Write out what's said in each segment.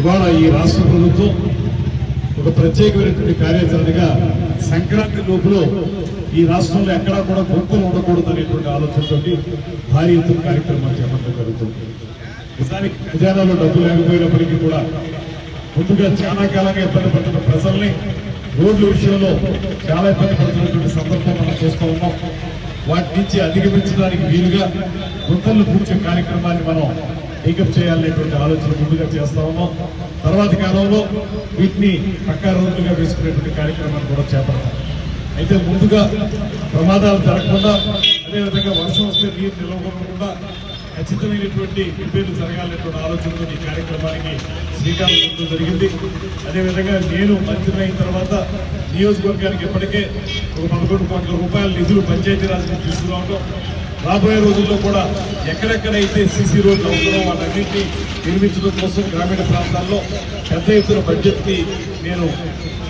ఇవాళ ఈ రాష్ట్ర ప్రభుత్వం ఒక ప్రత్యేకమైనటువంటి కార్యాచరణగా సంక్రాంతి లోపల ఈ రాష్ట్రంలో ఎక్కడా కూడా గుంతలు ఉండకూడదు అనేటువంటి ఆలోచనతోటి భారీ ఎత్తున కార్యక్రమాలు చేపట్టడం జరుగుతుంది. నిజానికి ఖజానాలో డబ్బు లేకపోయినప్పటికీ కూడా ముందుగా చాలా కాలంగా ఇబ్బంది పడుతున్న ప్రజల్ని రోడ్ల విషయంలో చాలా ఇబ్బంది పడుతున్నటువంటి సందర్భం మనం చూస్తూ ఉన్నాం. వాటి నుంచి అధిగమించడానికి వీలుగా గుంతలను పూర్చే కార్యక్రమాన్ని మనం టేకప్ చేయాలనేటువంటి ఆలోచన ముందుగా చేస్తా ఉన్నాం. తర్వాతి కాలంలో వీటిని పక్కా రోడ్లుగా వేసుకునేటువంటి కార్యక్రమాన్ని కూడా చేపడతాం. అయితే ముందుగా ప్రమాదాలు జరగకుండా అదేవిధంగా వర్షం వస్తే నీరు నిలవకుండా ఖచ్చితమైనటువంటి రిపేర్లు జరగాలనేటువంటి ఆలోచనతో ఈ కార్యక్రమానికి శ్రీకారం చుట్టడం జరిగింది. అదేవిధంగా నేను మంత్రి అయిన తర్వాత నియోజకవర్గానికి ఇప్పటికే ఒక పదకొండు కోట్ల రూపాయల నిధులు పంచాయతీరాజ్ నుంచి తీసుకురావడం రాబోయే రోజుల్లో కూడా ఎక్కడెక్కడైతే సీసీ రోడ్లు అవసరం వాటన్నింటినీ నిర్మించడం కోసం గ్రామీణ ప్రాంతాల్లో పెద్ద ఎత్తున బడ్జెట్ని నేను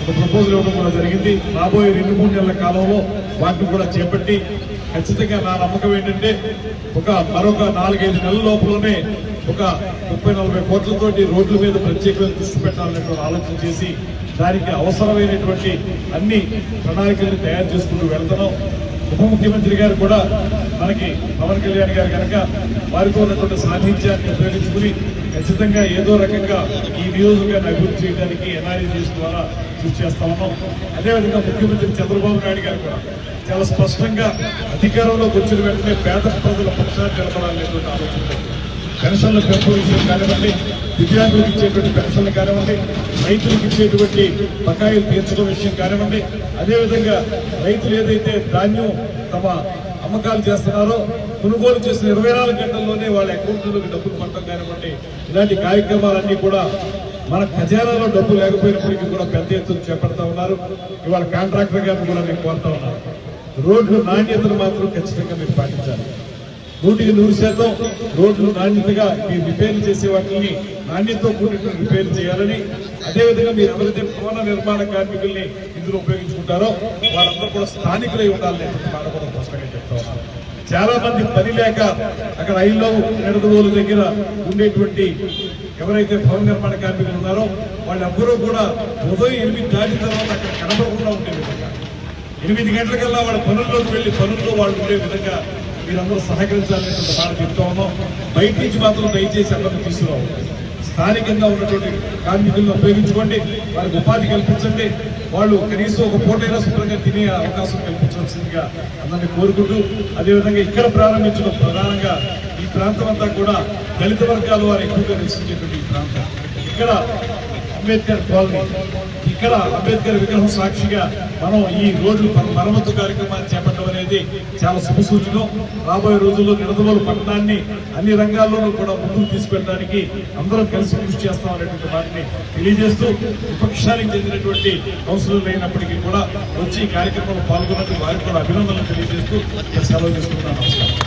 ఒక ప్రపోజల్ ఇవ్వడం కూడా జరిగింది. రాబోయే రెండు మూడు నెలల కాలంలో వాటిని కూడా చేపట్టి ఖచ్చితంగా నా నమ్మకం ఏంటంటే ఒక మరొక నాలుగైదు నెలల లోపలనే ఒక ముప్పై నలభై కోట్లతోటి రోడ్ల మీద ప్రత్యేకమైన దృష్టి పెట్టాలనేటువంటి ఆలోచన చేసి దానికి అవసరమైనటువంటి అన్ని ప్రణాళికలను తయారు చేసుకుంటూ వెళ్తున్నాం. ఉప ముఖ్యమంత్రి గారు కూడా మనకి పవన్ కళ్యాణ్ గారు కనుక వారితో ఉన్నటువంటి సాన్నిధ్యాన్ని ఉపయోగించుకుని ఖచ్చితంగా ఏదో రకంగా ఈ నియోజకవర్గాన్ని అభివృద్ధి చేయడానికి ఎన్ఆర్ఈజీఎస్ ద్వారా కృషి చేస్తా ఉన్నాం. అదేవిధంగా ముఖ్యమంత్రి చంద్రబాబు నాయుడు గారు కూడా చాలా స్పష్టంగా అధికారంలోకి వచ్చిన వెంటనే పేద ప్రజల పక్షాన్ని నిలబడాలనేటువంటి ఆలోచన పెన్షన్ల పెంపు విషయం కానివ్వండి దివ్యాంగులకు ఇచ్చేటువంటి పెన్షన్లు కానివ్వండి రైతులకు ఇచ్చేటువంటి బకాయిలు తీర్చడం విషయం కానివ్వండి అదేవిధంగా రైతులు ఏదైతే ధాన్యం తమ అమ్మకాలు చేస్తున్నారో కొనుగోలు చేసిన ఇరవై నాలుగు గంటల్లోనే వాళ్ళ అకౌంట్లోకి డబ్బులు పడటం కానివ్వండి ఇలాంటి కార్యక్రమాలన్నీ కూడా మన ఖజానాలో డబ్బు లేకపోయినప్పటికీ కూడా పెద్ద ఎత్తున చేపడతా ఉన్నారు. ఇవాళ కాంట్రాక్టర్ గారిని కూడా మీకు కోరుతా ఉన్నారు రోడ్లు నాణ్యతను మాత్రం ఖచ్చితంగా మీరు పాటించాలి. నూటికి నూరు శాతం రోడ్లు నాణ్యతగా మీరు రిపేర్లు చేసే వాటిని నాణ్యతతో కూడిన రిపేర్లు చేయాలని అదేవిధంగా మీరు ఎవరైతే భవన నిర్మాణ కార్మికుల్ని ఇందులో ఉపయోగించుకుంటారో వాళ్ళందరూ కూడా స్థానికులై ఉండాలని మాట కూడా స్పష్టంగా చెప్తా చాలా మంది పని లేక అక్కడ రైల్లో నిడదవోలు దగ్గర ఉండేటువంటి ఎవరైతే భవన నిర్మాణ కార్మికులు ఉన్నారో వాళ్ళెవ్వరూ కూడా ఉదయం ఎనిమిది దాటిన తర్వాత అక్కడ కనపడకుండా ఉండే విధంగా ఎనిమిది గంటలకల్లా వాళ్ళ పనుల్లోకి వెళ్ళి పనుల్లో వాళ్ళు ఉండే విధంగా మీరందరూ సహకరించాలనేటువంటి మాట చెప్తా ఉన్నాం. బయట నుంచి మాత్రం దయచేసి అందరూ తీసుకురావు. స్థానికంగా ఉన్నటువంటి కార్మికులను ఉపయోగించుకోండి. వారికి ఉపాధి కల్పించండి. వాళ్ళు కనీసం ఒక పూటైనా శుభ్రంగా తినే అవకాశం కల్పించాల్సిందిగా అందరినీ కోరుకుంటూ అదేవిధంగా ఇక్కడ ప్రారంభించడం ప్రధానంగా ఈ ప్రాంతం అంతా కూడా దళిత వర్గాల వారు ఎక్కువగా నివసించేటువంటి ఈ ప్రాంతం. ఇక్కడ అంబేద్కర్ కాలనీ. ఇక్కడ అంబేద్కర్ విగ్రహం సాక్షిగా మనం ఈ రోజు మన మరమ్మతు కార్యక్రమాన్ని చేపట్టడం అనేది చాలా శుభసూచకం రాబోయే రోజుల్లో నిడదవోలు పట్టణాన్ని అన్ని రంగాల్లోనూ కూడా ముందుకు తీసుకెళ్ళడానికి అందరం కలిసి కృషి చేస్తామనేటువంటి వాటిని తెలియజేస్తూ విపక్షానికి చెందినటువంటి కౌన్సిలర్లు అయినప్పటికీ కూడా వచ్చి ఈ కార్యక్రమంలో పాల్గొన్నట్టు వారికి కూడా అభినందనలు తెలియజేస్తూ సెలవు తీసుకుంటున్నాను. నమస్కారం.